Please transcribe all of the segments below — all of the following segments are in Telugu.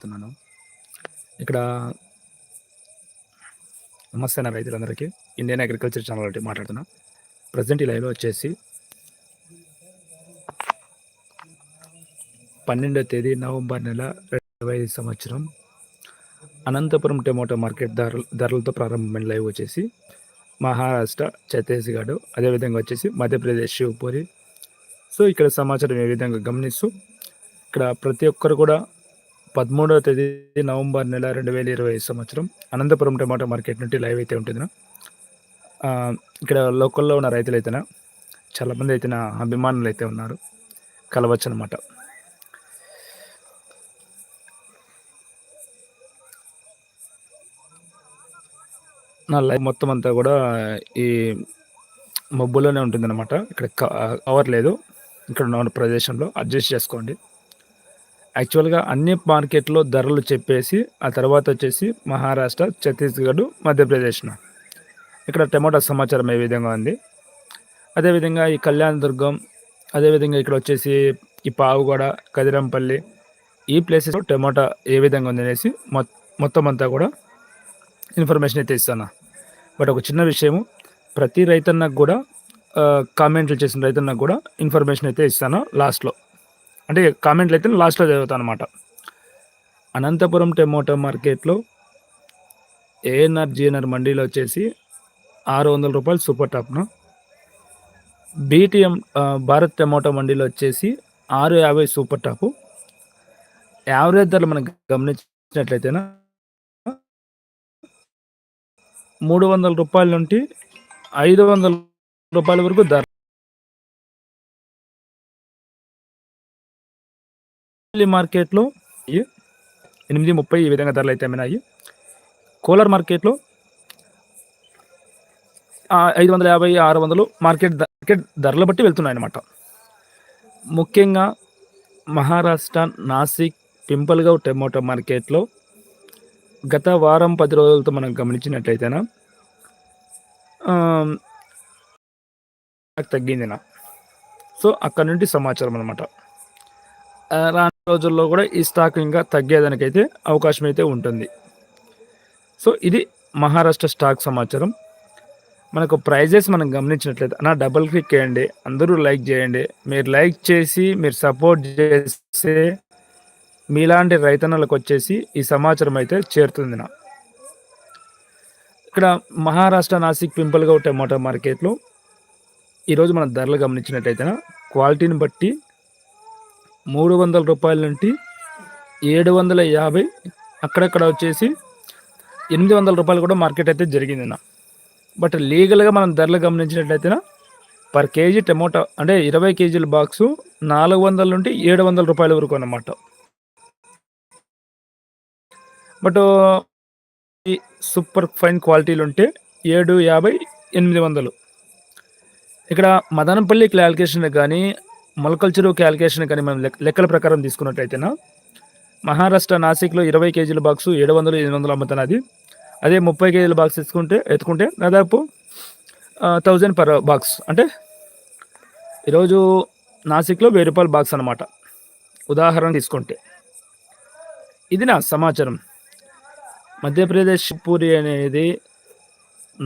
చెప్తున్నాను. ఇక్కడ నమస్తే నా రైతులందరికీ. ఇండియన్ అగ్రికల్చర్ ఛానల్ ఒకటి మాట్లాడుతున్నా. ప్రజెంట్ ఈ లైవ్లో వచ్చేసి పన్నెండో తేదీ నవంబర్ నెల రెండు వేల ఐదు సంవత్సరం అనంతపురం టమోటా మార్కెట్ ధరల ధరలతో ప్రారంభమైన లైవ్ వచ్చేసి మహారాష్ట్ర ఛత్తీస్గఢ్ అదేవిధంగా వచ్చేసి మధ్యప్రదేశ్ శివపూరి. సో ఇక్కడ సమాచారం ఏ విధంగా గమనిస్తూ ఇక్కడ ప్రతి ఒక్కరు కూడా పదమూడవ తేదీ నవంబర్ నెల రెండు వేల ఇరవై సంవత్సరం అనంతపురం టమాటా మార్కెట్ నుండి లైవ్ అయితే ఉంటుంది ఇక్కడ లోకల్లో ఉన్న రైతులు అయితేనా చాలామంది అయితే నా అభిమానులు అయితే ఉన్నారు. కలవచ్చు అనమాట నా లైఫ్ మొత్తం అంతా కూడా ఈ మబ్బులోనే ఉంటుందన్నమాట. ఇక్కడ కవర్ లేదు. ఇక్కడ ఉన్న ప్రదేశంలో అడ్జస్ట్ చేసుకోండి. యాక్చువల్గా అన్ని మార్కెట్లో ధరలు చెప్పేసి ఆ తర్వాత వచ్చేసి మహారాష్ట్ర ఛత్తీస్గఢ్ మధ్యప్రదేశ్ ఇక్కడ టమాటా సమాచారం ఏ విధంగా ఉంది? అదేవిధంగా ఈ కళ్యాణ దుర్గం అదేవిధంగా ఇక్కడ వచ్చేసి ఈ పావుగడ కదిరంపల్లి ఈ ప్లేసెస్లో టమాటా ఏ విధంగా ఉంది అనేసి మొత్తం అంతా కూడా ఇన్ఫర్మేషన్ అయితే ఇస్తాను. బట్ ఒక చిన్న విషయము ప్రతి రైతన్నకు కూడా కామెంట్లు చేసిన రైతన్నకు కూడా ఇన్ఫర్మేషన్ అయితే ఇస్తాను లాస్ట్లో. అంటే కామెంట్లు అయితే లాస్ట్లో చదువుతాను అనమాట అనంతపురం టెమోటో మార్కెట్లో ఏఎన్ఆర్ జిఎన్ఆర్ మండీలో వచ్చేసి ఆరు వందల రూపాయలు సూపర్ టాప్ను బీటీఎం భారత్ టెమోటో మండీలో వచ్చేసి ఆరు యాభై సూపర్ టాపు యావరేజ్ ధరలు మనం గమనించినట్లయితేనా మూడు వందల రూపాయల నుండి ఐదు వందల రూపాయల వరకు ధర మార్కెట్లో ఎనిమిది ముప్పై ఈ విధంగా ధరలు అయితే అమ్మినాయి. కోలర్ మార్కెట్లో ఐదు వందల యాభై ఆరు వందలు మార్కెట్ మార్కెట్ ధరలు బట్టి వెళ్తున్నాయి అన్నమాట. ముఖ్యంగా మహారాష్ట్ర నాసిక్ పింపల్గవ్ టమోటో మార్కెట్లో గత వారం పది రోజులతో మనం గమనించినట్లయితేనా తగ్గిందినా. సో అక్కడ నుండి సమాచారం అనమాట రోజుల్లో కూడా ఈ స్టాక్ ఇంకా తగ్గేదానికైతే అవకాశం అయితే ఉంటుంది. సో ఇది మహారాష్ట్ర స్టాక్ సమాచారం. మనకు ప్రైజెస్ మనం గమనించినట్లయితే నా డబుల్ క్లిక్ చేయండి అందరూ లైక్ చేయండి. మీరు లైక్ చేసి మీరు సపోర్ట్ చేస్తే మీలాంటి రైతన్నలకు వచ్చేసి ఈ సమాచారం అయితే చేరుతుంది నా. ఇక్కడ మహారాష్ట్ర నాసిక్ పింపుల్గా టమాటో మార్కెట్లో ఈరోజు మనం ధరలు గమనించినట్లయితే క్వాలిటీని బట్టి మూడు వందల రూపాయల నుండి ఏడు వందల యాభై అక్కడక్కడ వచ్చేసి ఎనిమిది వందల రూపాయలు కూడా మార్కెట్ అయితే జరిగింది నా బట్ లీగల్గా మనం ధరలు గమనించినట్లయితే పర్ కేజీ టమోటా అంటే ఇరవై కేజీల బాక్సు నాలుగు వందల నుండి ఏడు వందల రూపాయల వరకు అన్నమాట. బట్ సూపర్ ఫైన్ క్వాలిటీలు ఉంటే ఏడు యాభై ఎనిమిది వందలు. ఇక్కడ మదనపల్లి క్లాలికేషన్ కానీ మొలకల్చరు క్యాలిక్యులేషన్ కానీ మనం లెక్కల ప్రకారం తీసుకున్నట్టయితేనా? మహారాష్ట్ర నాసిక్లో ఇరవై కేజీల బాక్స్ ఏడు వందలు ఎనిమిది వందలు అమ్ముతున్నది అదే ముప్పై కేజీల బాక్స్ తీసుకుంటే ఎత్తుకుంటే దాదాపు థౌజండ్ పర్ బాక్స్. అంటే ఈరోజు నాసిక్లో వెయ్యి రూపాయల బాక్స్ అనమాట ఉదాహరణ తీసుకుంటే. ఇది నా సమాచారం. మధ్యప్రదేశ్ పూరి అనేది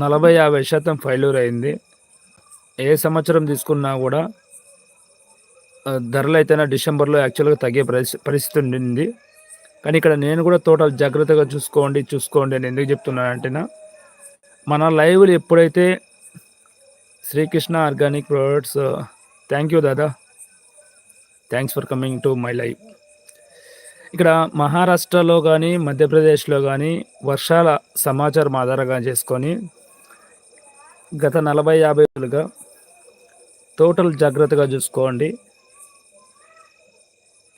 నలభై యాభై శాతం ఫైలూర్ అయింది. ఏ సంవత్సరం తీసుకున్నా కూడా ధరలు అయితేనే డిసెంబర్లో యాక్చువల్గా తగ్గే పరిస్థితి ఉండింది. కానీ ఇక్కడ నేను కూడా తోటలు జాగ్రత్తగా చూసుకోండి చూసుకోండి అని ఎందుకు చెప్తున్నానంటేనా మన లైవ్లు ఎప్పుడైతే Srikrishna organic products thank you దాదా thanks for coming to my live. ఇక్కడ మహారాష్ట్రలో కానీ మధ్యప్రదేశ్లో కానీ వర్షాల సమాచారం ఆధారంగా చేసుకొని గత నలభై యాభై రోజులుగా టోటల్ జాగ్రత్తగా చూసుకోండి.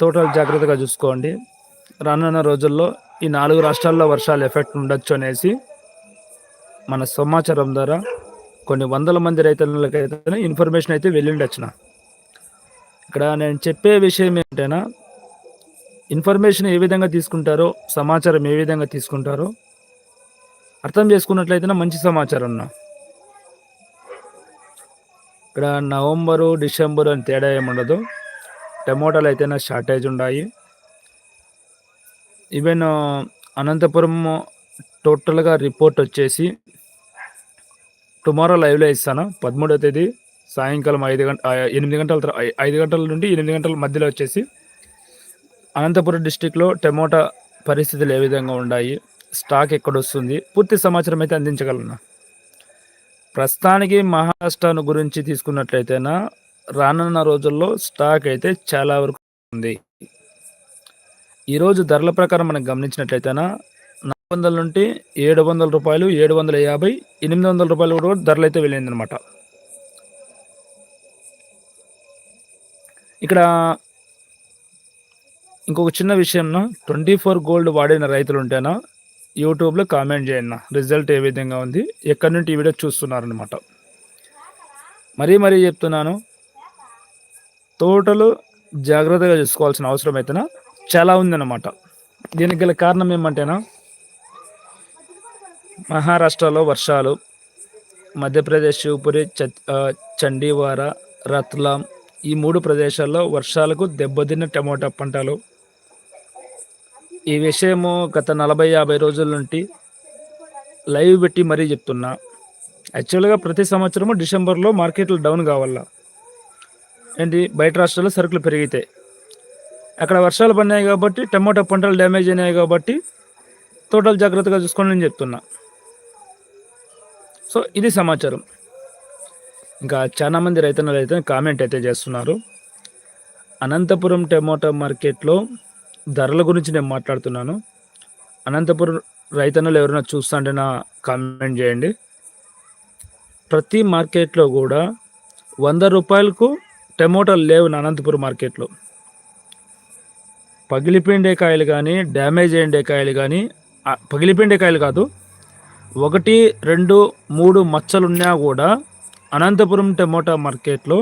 టోటల్ జాగ్రత్తగా చూసుకోండి. రానున్న రోజుల్లో ఈ నాలుగు రాష్ట్రాల్లో వర్షాలు ఎఫెక్ట్ ఉండొచ్చు అనేసి మన సమాచారం ద్వారా కొన్ని వందల మంది రైతులకైతే ఇన్ఫర్మేషన్ అయితే వెళ్ళిండొచ్చిన. ఇక్కడ నేను చెప్పే విషయం ఏంటైనా ఇన్ఫర్మేషన్ ఏ విధంగా తీసుకుంటారో సమాచారం ఏ విధంగా తీసుకుంటారో అర్థం చేసుకున్నట్లయితే మంచి సమాచారం నా ఇక్కడ నవంబరు డిసెంబరు అని తేడా ఏముండదు. టమోటాలు అయితేనే షార్టేజ్ ఉన్నాయి ఈవెన్ అనంతపురం టోటల్‌గా రిపోర్ట్ వచ్చేసి టుమారో లైవ్‌లో ఇస్తాను. 13వ తేదీ సాయంకాలం ఐదు గంట ఎనిమిది గంటల ఐదు గంటల నుండి ఎనిమిది గంటల మధ్యలో వచ్చేసి అనంతపురం డిస్ట్రిక్ట్‌లో టమోటా పరిస్థితులు ఏ విధంగా ఉండాయి? స్టాక్ ఎక్కడ వస్తుంది పూర్తి సమాచారం అయితే అందించగలను. ప్రస్తుతానికి మహారాష్ట్రను గురించి తీసుకున్నట్లయితేనా రానున్న రోజుల్లో స్టాక్ అయితే చాలా వరకు ఉంది. ఈరోజు ధరల ప్రకారం మనం గమనించినట్లయితేనా 400 నుండి ఏడు వందల రూపాయలు ఏడు వందల యాభై ఎనిమిది వందల రూపాయలు కూడా ధరలైతే వెళ్ళిందనమాట. ఇక్కడ ఇంకొక చిన్న విషయం ట్వంటీ ఫోర్ గోల్డ్ వాడిన రైతులు ఉంటేనా యూట్యూబ్‌లో కామెంట్ చేయండి. రిజల్ట్ ఏ విధంగా ఉంది? ఎక్కడి నుండి ఈ వీడియో చూస్తున్నారనమాట. మరీ మరీ చెప్తున్నాను. తోటలు జాగ్రత్తగా చూసుకోవాల్సిన అవసరం అయితే చాలా ఉందన్నమాట. దీనికి గల కారణం ఏమంటేనా మహారాష్ట్రలో వర్షాలు, మధ్యప్రదేశ్, శివపురి, చత్ చండీవార, రత్లాం ఈ మూడు ప్రదేశాల్లో వర్షాలకు దెబ్బతిన్న టమోటా పంటలు. ఈ విషయము గత 40, 50 రోజుల నుండి లైవ్ పెట్టి మరీ చెప్తున్నా. యాక్చువల్‌గా ప్రతి సంవత్సరము డిసెంబర్‌లో మార్కెట్లు డౌన్ కావాల. ఏంటి బయట రాష్ట్రాల్లో సరుకులు పెరిగితే అక్కడ వర్షాలు పడినాయి కాబట్టి టమోటా పంటలు డ్యామేజ్ అయినాయి కాబట్టి తోటలు జాగ్రత్తగా చూసుకోండి నేను చెప్తున్నా. సో, ఇది సమాచారం. ఇంకా చాలామంది రైతన్నలు అయితే కామెంట్ అయితే చేస్తున్నారు. అనంతపురం టమోటా మార్కెట్‌లో ధరల గురించి నేను మాట్లాడుతున్నాను. అనంతపురం రైతన్నలు ఎవరైనా చూస్తుంటే నా కామెంట్ చేయండి. ప్రతి మార్కెట్‌లో కూడా వంద రూపాయలకు టమోటాలు లేవు నా అనంతపురం మార్కెట్‌లో. పగిలిపిండే కాయలు కానీ డ్యామేజ్ అయ్యే కాయలు కానీ పగిలిపిండే కాయలు కాదు. 1, 2, 3 మచ్చలున్నా కూడా అనంతపురం టమోటా మార్కెట్‌లో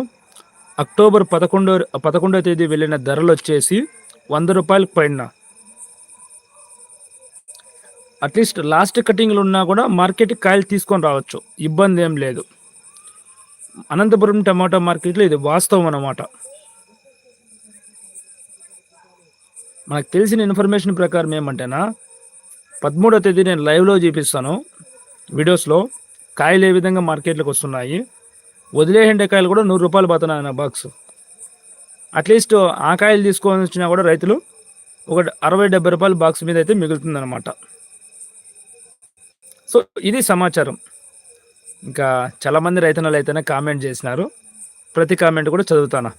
అక్టోబర్ 11 11వ తేదీ వెళ్ళిన ధరలు వచ్చేసి వంద రూపాయలకు పైన. అట్‌లీస్ట్ లాస్ట్ కటింగ్‌లు ఉన్నా కూడా మార్కెట్‌కి కాయలు తీసుకొని రావచ్చు. ఇబ్బంది ఏం లేదు. అనంతపురం టమాటో మార్కెట్‌లో ఇది వాస్తవం అన్నమాట. మనకు తెలిసిన ఇన్ఫర్మేషన్ ప్రకారం ఏమంటేనా 13వ తేదీ నేను లైవ్‌లో చూపిస్తాను. వీడియోస్‌లో కాయలు ఏ విధంగా మార్కెట్‌లోకి వస్తున్నాయి. వదిలే కాయలు కూడా నూరు రూపాయలు పోతున్నాయి అన్న బాక్స్. అట్‌లీస్ట్ ఆ కాయలు తీసుకొని వచ్చినా కూడా రైతులు ఒక అరవై డెబ్బై రూపాయలు బాక్స్ మీద అయితే మిగులుతుందన్నమాట. సో, ఇది సమాచారం. ఇంకా చాలా మంది అయితేనే కామెంట్ చేసినారు. ప్రతి కామెంట్ కూడా చదువుతాను.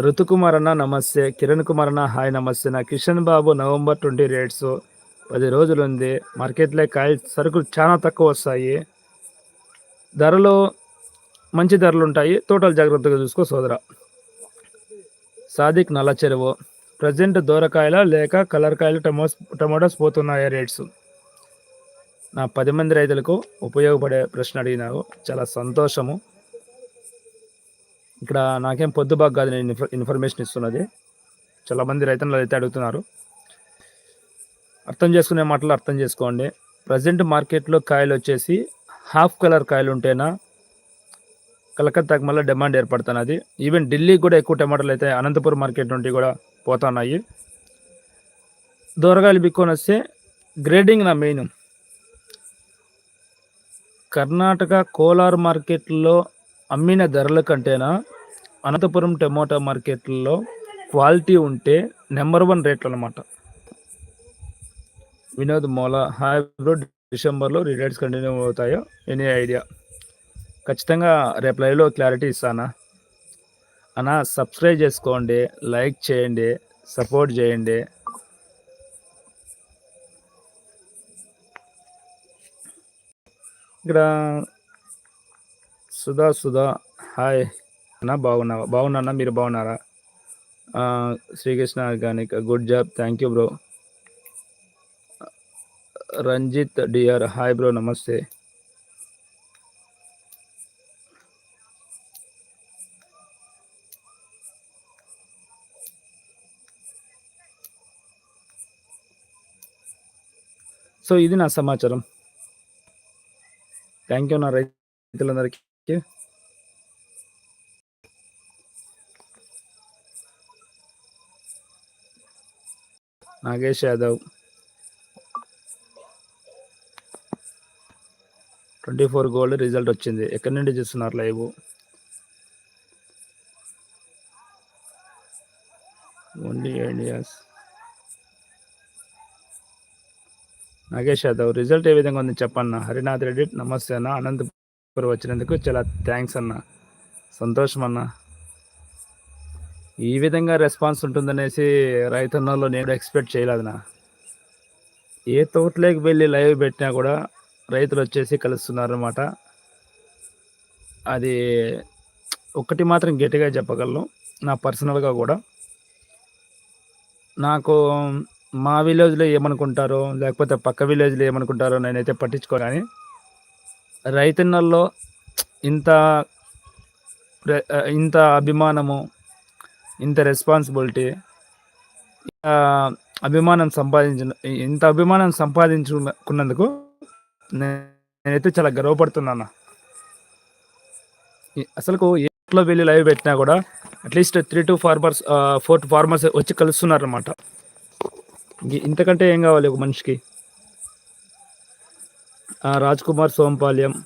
ఋతుకుమార్ అన్న నమస్తే. కిరణ్ కుమార్ అన్న హాయ్ నమస్తే. నా కిషన్ బాబు నవంబర్ 20 రేట్స్ 10 రోజులుంది. మార్కెట్‌లో కాయలు సరుకులు చాలా తక్కువ వస్తాయి. ధరలో మంచి ధరలు ఉంటాయి తోటలు జాగ్రత్తగా చూసుకో సోదరా. సాదిక్ నల్ల చెరువు ప్రజెంట్ దూరకాయల లేక కలర్ కాయలు టమోస్ టమోటాస్ పోతున్నాయా రేట్స్? నా పది మంది రైతులకు ఉపయోగపడే ప్రశ్న అడిగినావు. చాలా సంతోషము. ఇక్కడ నాకేం పొద్దుబాకు కాదు నేను ఇన్ఫర్ ఇన్ఫర్మేషన్ ఇస్తున్నది. చాలామంది రైతులు అయితే అడుగుతున్నారు. అర్థం చేసుకునే మాటలు అర్థం చేసుకోండి. ప్రజెంట్ మార్కెట్‌లో కాయలు వచ్చేసి హాఫ్ కలర్ కాయలు ఉంటేనా కలకత్తాకి మళ్ళీ డిమాండ్ ఏర్పడుతున్నది. ఈవెన్ ఢిల్లీకి కూడా ఎక్కువ టమాటాలైతే అనంతపురం మార్కెట్ నుండి కూడా పోతున్నాయి. దూరగాయలు బిక్కొనొస్తే గ్రేడింగ్ నా మెయిన్. కర్ణాటక, కోలార్ మార్కెట్‌లో అమ్మిన ధరల కంటేనా అనంతపురం టమోటా మార్కెట్‌లో క్వాలిటీ ఉంటే నెంబర్ వన్ రేట్లు అనమాట వినోద్ మూల హాయ్ బ్రో డిసెంబర్‌లో రిటైర్స్ కంటిన్యూ అవుతాయో ఎనీ ఐడియా? ఖచ్చితంగా రేపు లైవ్‌లో క్లారిటీ ఇస్తానా. అన్న సబ్స్క్రైబ్ చేసుకోండి. లైక్ చేయండి. సపోర్ట్ చేయండి. ఇక్కడ సుధా సుధా హాయ్ అన్న బాగున్నావా? బాగున్నా మీరు బాగున్నారా? Srikrishna organic good job. Thank you bro. Ranjith DR hi bro నమస్తే. సో, ఇది నా సమాచారం. థ్యాంక్ యూ నా రైతులందరికీ. Nagesh Yadav. Twenty four gold result వచ్చింది. ఎక్కడి నుండి చూస్తున్నారు లైవ్? నాగేష్ యాదవ్ రిజల్ట్ ఏ విధంగా ఉంది చెప్పన్న? హరినాథ్ రెడ్డి నమస్తే అన్న. అనంతపురం వచ్చినందుకు చాలా థ్యాంక్స్ అన్న. సంతోషం అన్న. ఈ విధంగా రెస్పాన్స్ ఉంటుందనేసి రైతన్నలో నేను ఎక్స్పెక్ట్ చేయలేదునా ఏ తోటలోకి వెళ్ళి లైవ్ పెట్టినా కూడా రైతులు వచ్చేసి కలుస్తున్నారన్నమాట. అది ఒకటి మాత్రం గట్టిగా చెప్పగలను. నా పర్సనల్గా కూడా. నాకు మా విలేజ్లో ఏమనుకుంటారో లేకపోతే పక్క విలేజ్లో ఏమనుకుంటారో నేనైతే పట్టించుకో కానీ రైతన్నల్లో ఇంత ఇంత అభిమానము ఇంత రెస్పాన్సిబిలిటీ అభిమానం సంపాదించిన ఇంత అభిమానం సంపాదించుకున్నందుకు నేనైతే చాలా గర్వపడుతున్నాను. అసలుకు ఎట్లో వెళ్ళి లైవ్ పెట్టినా కూడా at least three two farmers four farmers వచ్చి కలుస్తున్నారు అనమాట ఇంతకంటే ఏం కావాలి ఒక మనిషికి? Raj Kumar Sompalyam.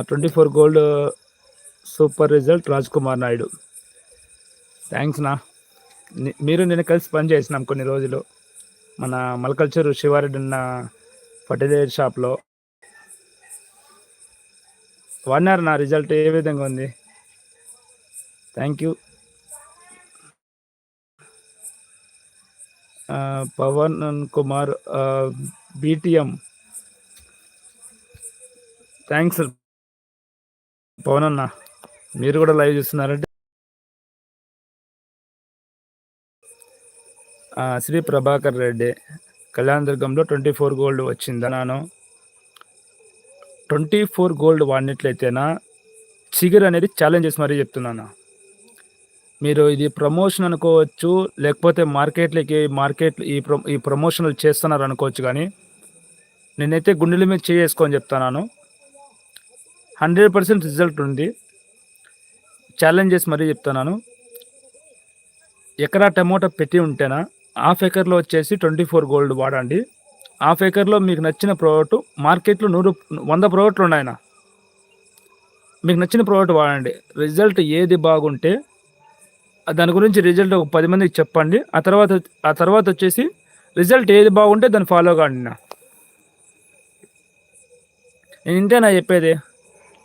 Twenty four gold super result Raj Kumar Naidu. Thanks నా. మీరు నేను కలిసి పని చేసినాం కొన్ని రోజులు. మన మలకల్చూరు శివారెడ్డి ఉన్న ఫర్టిలైజర్ షాప్లో. వాడినారు నా రిజల్ట్ ఏ విధంగా ఉంది? Thank you Pawan Kumar BTM. Thanks Pawan అన్న మీరు కూడా లైవ్ చూస్తున్నారంటే. శ్రీ ప్రభాకర్ రెడ్డి కళ్యాణ దుర్గంలో ట్వంటీ ఫోర్ గోల్డ్ వచ్చిందా నాను? ట్వంటీ ఫోర్ గోల్డ్ వాడినట్లయితేనా చిగురు అనేది ఛాలెంజ్ చేసి మరీ చెప్తున్నాను? మీరు ఇది ప్రమోషన్ అనుకోవచ్చు లేకపోతే మార్కెట్లకి మార్కెట్ ఈ ప్రో ఈ ప్రమోషన్లు చేస్తున్నారు అనుకోవచ్చు కానీ నేనైతే గుండెల మీద చేసుకొని చెప్తున్నాను. హండ్రెడ్ పర్సెంట్ రిజల్ట్ ఉంది. ఛాలెంజెస్ మరీ చెప్తున్నాను. ఎకరా టమోటా పెట్టి ఉంటేనా హాఫ్ ఎకర్లో వచ్చేసి ట్వంటీ ఫోర్ గోల్డ్ వాడండి. హాఫ్ ఎకర్లో మీకు నచ్చిన ప్రోడక్ట్ మార్కెట్లో నూరు వంద ప్రోడక్ట్లు ఉన్నాయన మీకు నచ్చిన ప్రోడక్ట్ వాడండి. రిజల్ట్ ఏది బాగుంటే దాని గురించి రిజల్ట్ ఒక పది మందికి చెప్పండి. ఆ తర్వాత ఆ తర్వాత వచ్చేసి రిజల్ట్ ఏది బాగుంటే దాన్ని ఫాలో కాండి నా నేను ఇంతేనా చెప్పేది?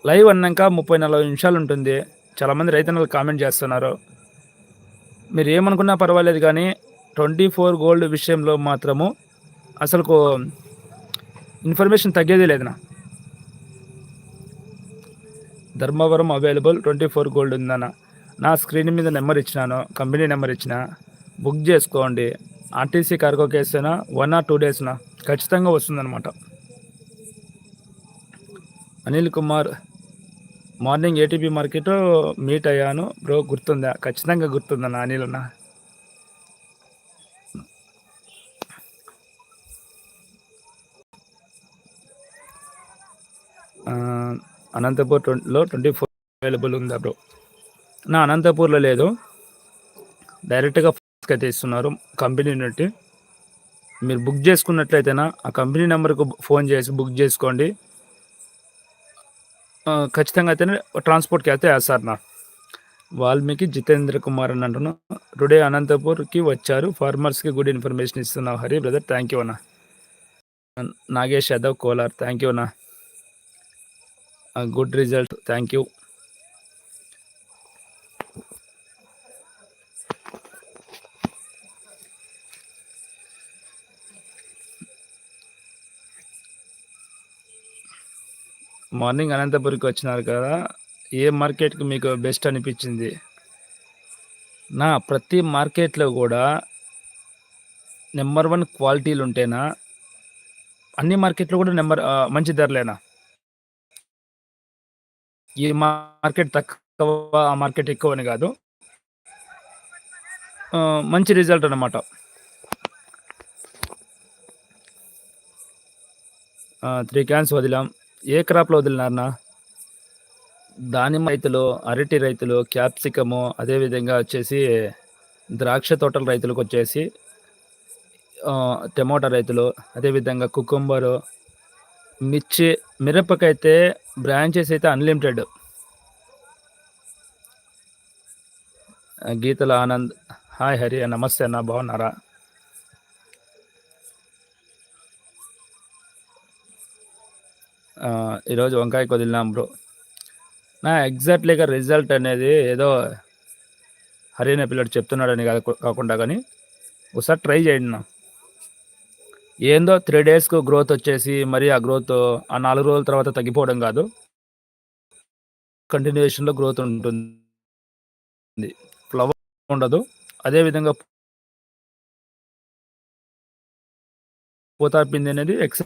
లైవ్ అన్నాక ముప్పై నలభై నిమిషాలు ఉంటుంది. చాలామంది రైతన్నలు కామెంట్ చేస్తున్నారు. మీరు ఏమనుకున్నా పర్వాలేదు కానీ ట్వంటీ ఫోర్ గోల్డ్ విషయంలో మాత్రము అసలు ఇన్ఫర్మేషన్ తగ్గేదే లేదు నా Dharmavaram available twenty four gold ఉందన్నా. నా స్క్రీన్ మీద నెంబర్ ఇచ్చినాను కంపెనీ నెంబర్ ఇచ్చిన బుక్ చేసుకోండి. ఆర్టీసీ కార్గో కేసేనా? వన్ ఆర్ టూ డేస్నా? ఖచ్చితంగా వస్తుందన్నమాట. Anil Kumar morning ATP market meet అయ్యాను. బ్రో గుర్తుందా? ఖచ్చితంగా గుర్తుందన్న అనిల్ అన్న అనంతపూర్లో ట్వంటీ ఫోర్ అవైలబుల్ ఉందా బ్రో? నా అనంతపూర్లో లేదు. డైరెక్ట్గా అయితే ఇస్తున్నారు కంపెనీ నుండి. మీరు బుక్ చేసుకున్నట్లయితేనా ఆ కంపెనీ నెంబర్కు ఫోన్ చేసి బుక్ చేసుకోండి. ఖచ్చితంగా అయితేనే ట్రాన్స్పోర్ట్కి అయితే వేస్తారు నా. వాల్మీకి జితేంద్ర కుమార్ అని అంటున్నా. టుడే అనంతపూర్కి వచ్చారు. ఫార్మర్స్కి గుడ్ ఇన్ఫర్మేషన్ ఇస్తున్నావు హరి బ్రదర్. థ్యాంక్ యూ అన్నా. నాగేష్ యాదవ్ కోలార్. థ్యాంక్ యూ అన్నా. Good result. Thank you. Morning అనంతపురికి వచ్చినారు కదా ఏ మార్కెట్కి మీకు బెస్ట్ అనిపించింది? నా ప్రతి మార్కెట్లో కూడా నెంబర్ వన్ క్వాలిటీలు ఉంటేనా? అన్ని మార్కెట్లో కూడా నెంబర్ మంచి ధరలేనా? ఈ మార్కెట్ తక్కువ ఆ మార్కెట్ ఎక్కువ అని కాదు మంచి రిజల్ట్ అనమాట త్రీ క్యాన్స్ వదిలాం. ఏ క్రాప్లో వదిలినారనా దానిమ్మ రైతులు అరటి రైతులు క్యాప్సికము అదేవిధంగా వచ్చేసి ద్రాక్ష తోటల రైతులకు వచ్చేసి టమోటా రైతులు, అదేవిధంగా కుకుంబరు, మిర్చి, మిరపకైతే బ్రాంచెస్ అయితే అన్‌లిమిటెడ్. గీతల ఆనంద్ హాయ్ హరి నమస్తే అన్న బాగున్నారా? ఈరోజు వంకాయ వదిలినాం బ్రో. నా ఎగ్జాక్ట్‌లీగా రిజల్ట్ అనేది ఏదో హరి పిల్లడు చెప్తున్నాడని కాకుండా కానీ ఒకసారి ట్రై చేయండి నా ఏందో త్రీ డేస్‌కు గ్రోత్ వచ్చేసి, మరి ఆ గ్రోత్ ఆ నాలుగు రోజుల తర్వాత తగ్గిపోవడం కాదు. కంటిన్యూషన్లో గ్రోత్ ఉంటుంది. ఫ్లవర్ ఉండదు. అదే విధంగా పిండి అనేది ఎక్స్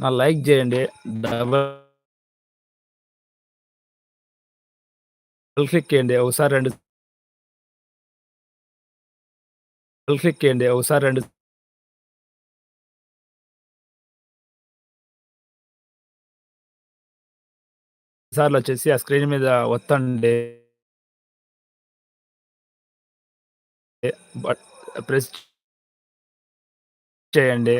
నా లైక్ చేయండి. డబల్ క్లిక్ చేయండి. ఒకసారి రెండు డబల్ క్లిక్ చేయండి. ఒకసారి రెండు సార్లు వచ్చేసి ఆ స్క్రీన్ మీద ఒత్తండి. బట్ ప్రెస్ చేయండి.